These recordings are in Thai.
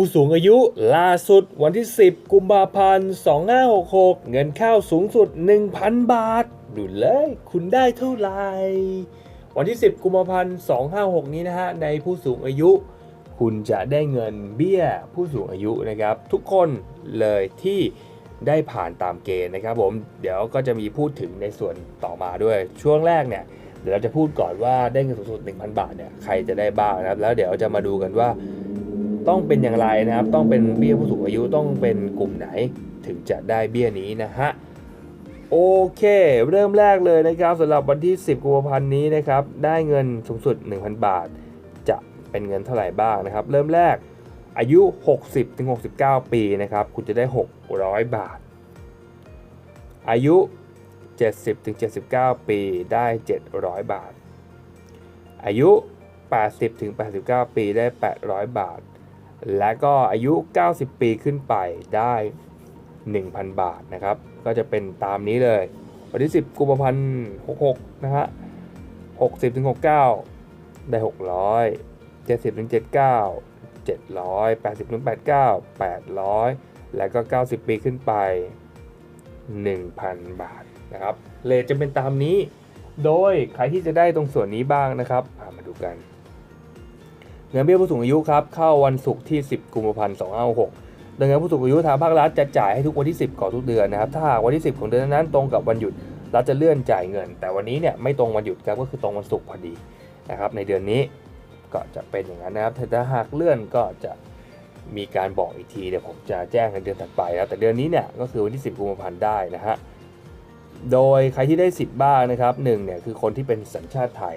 ผู้สูงอายุล่าสุดวันที่ 10 กุมภาพันธ์ 2566 เงินเข้าสูงสุด 1,000 บาท ดูเลย คุณได้เท่าไหร่ วันที่ 10 กุมภาพันธ์ 256 นี้นะฮะ ในผู้สูงอายุ คุณจะได้เงินเบี้ยผู้สูงอายุนะครับ ทุกคนเลยที่ได้ผ่านตามเกณฑ์นะครับผม เดี๋ยวก็จะมีพูดถึงในส่วนต่อมาด้วย ช่วงแรกเนี่ย เดี๋ยวเราจะพูดก่อนว่าได้เงินสูงสุด 1,000 บาทเนี่ย ใครจะได้บ้างนะครับ แล้วเดี๋ยวจะมาดูกันว่า ต้องเป็นอย่างไรนะครับ ต้องเป็นเบี้ยผู้สูงอายุต้องเป็นกลุ่มไหนถึงจะได้เบี้ยนี้นะฮะโอเค เริ่มแรกเลยนะครับสำหรับวันที่ 10กุมภาพันธ์นี้นะครับ ได้เงินสูงสุด 1,000 บาท จะเป็นเงินเท่าไหร่บ้างนะครับ เริ่มแรกอายุ 60ถึง69 ปีนะครับ คุณจะได้ 600 บาท อายุ 70ถึง79 ปีได้ 700 บาท อายุ 80ถึง89 ปีได้ 800 บาท และก็อายุ 90 ปีขึ้นไปได้ 1,000 บาทนะครับ ก็จะเป็นตามนี้เลย วันที่ 10กุมภาพันธ์66 นะฮะ 60ถึง69 ได้ 600 70ถึง79 700 80ถึง89 800 และก็ 90 ปีขึ้นไป 1,000 บาทนะครับ เลทจะเป็นตามนี้ โดยใครที่จะได้ตรงส่วนนี้บ้างนะครับ มาดูกัน เงินเบี้ยผู้สูงอายุครับเข้าวันศุกร์ที่ 10 กุมภาพันธ์ 2566โดยเงินผู้สูงอายุทางภาครัฐจะจ่ายให้ทุกวันที่ 10 ของทุกเดือนนะครับ ถ้าหากวันที่ 10 ของเดือนนั้นตรงกับวันหยุดรัฐจะเลื่อนจ่ายเงิน แต่วันนี้เนี่ยไม่ตรงวันหยุดครับก็คือตรงวันศุกร์พอดีนะครับในเดือนนี้ก็จะเป็นอย่างนั้นนะครับถ้าหากเลื่อนก็จะมีการบอกอีกทีเดี๋ยวผมจะแจ้งในเดือนถัดไปนะครับแต่เดือนนี้เนี่ยก็คือวันที่ 10 กุมภาพันธ์ได้นะฮะโดยใครที่ได้สิทธิ์บ้างนะครับหนึ่งเนี่ยคือคนที่เป็นสัญชาติไทย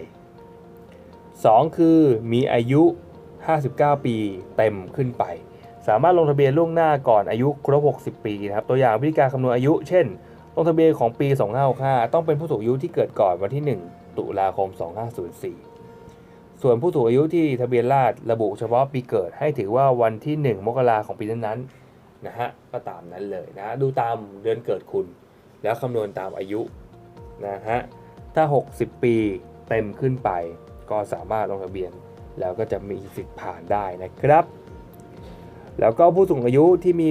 2 คือมีอายุ 59 ปีเต็มขึ้นไป สามารถลงทะเบียนล่วงหน้าก่อนอายุครบ 60 ปีนะครับตัวอย่างวิธีการคำนวณอายุ เช่น ลงทะเบียนของปี 2565 ต้องเป็นผู้สูงอายุที่เกิดก่อนวันที่ 1 ตุลาคม 2504 ส่วนผู้สูงอายุที่ทะเบียนราษฎร์ระบุเฉพาะปีเกิดให้ถือว่าวันที่ 1 มกราของปีนั้นๆนะฮะก็ตามนั้นเลยนะดูตามเดือนเกิดคุณ แล้วคำนวณตามอายุนะฮะถ้า 60 ปีเต็มขึ้นไป ก็สามารถลงทะเบียน แล้วก็จะมีสิทธิ์ผ่านได้นะครับ แล้วก็ผู้สูงอายุที่มี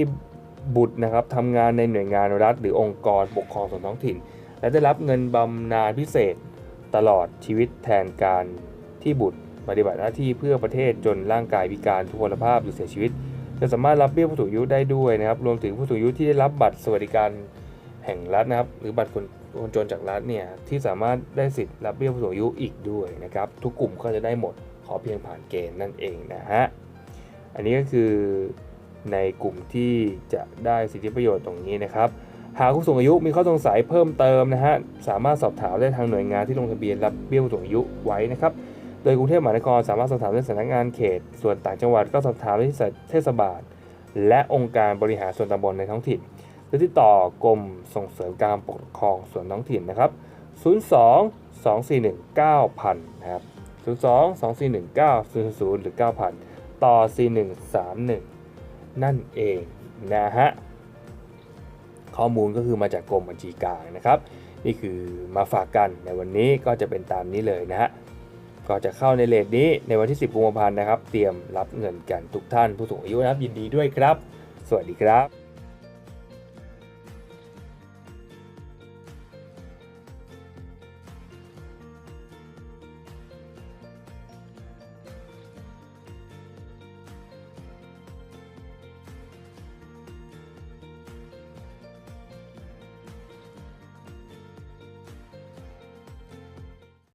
บุตรนะครับทำงานในหน่วยงานรัฐ หรือองค์กรปกครองส่วนท้องถิ่น และได้รับเงินบำนาญพิเศษตลอดชีวิตแทนการที่บุตรปฏิบัติหน้าที่เพื่อประเทศจนร่างกายพิการทุพพลภาพหรือเสียชีวิต จะสามารถรับเบี้ยผู้สูงอายุได้ด้วยนะครับ รวมถึงผู้สูงอายุที่ได้รับบัตรสวัสดิการแห่งรัฐนะครับ หรือบัตรคน คนจนจากรัฐเนี่ยที่สามารถได้สิทธิ์รับเบี้ยผู้สูงอายุอีกด้วยนะครับทุกกลุ่มก็จะได้หมดขอเพียงผ่านเกณฑ์นั่นเองนะฮะอันนี้ก็คือในกลุ่มที่จะได้สิทธิประโยชน์ตรงนี้นะครับ หากผู้สูงอายุมีข้อสงสัยเพิ่มเติมนะฮะสามารถสอบถามได้ทางหน่วยงานที่ลงทะเบียนรับเบี้ยผู้สูงอายุไว้นะครับโดยกรุงเทพมหานครสามารถสอบถามได้สำนักงานเขต ส่วนต่างจังหวัดก็สอบถามได้ที่เทศบาล และองค์การบริหารส่วนตำบลในท้องถิ่น หรือติดต่อกรมส่งเสริมการปกครองส่วนท้องถิ่นนะครับ 02 241 9000 นะครับ 02 241 900 หรือ 9,000 ต่อ 4131 นั่นเองนะฮะ ข้อมูลก็คือมาจากกรมบัญชีกลางนะครับ นี่คือมาฝากกันในวันนี้ก็จะเป็นตามนี้เลยนะฮะก็จะเข้าในเลทนี้ในวันที่ 10กุมภาพันธ์นะครับ เตรียมรับเงินกันทุกท่านผู้สูงอายุนะครับยินดีด้วยครับ สวัสดีครับ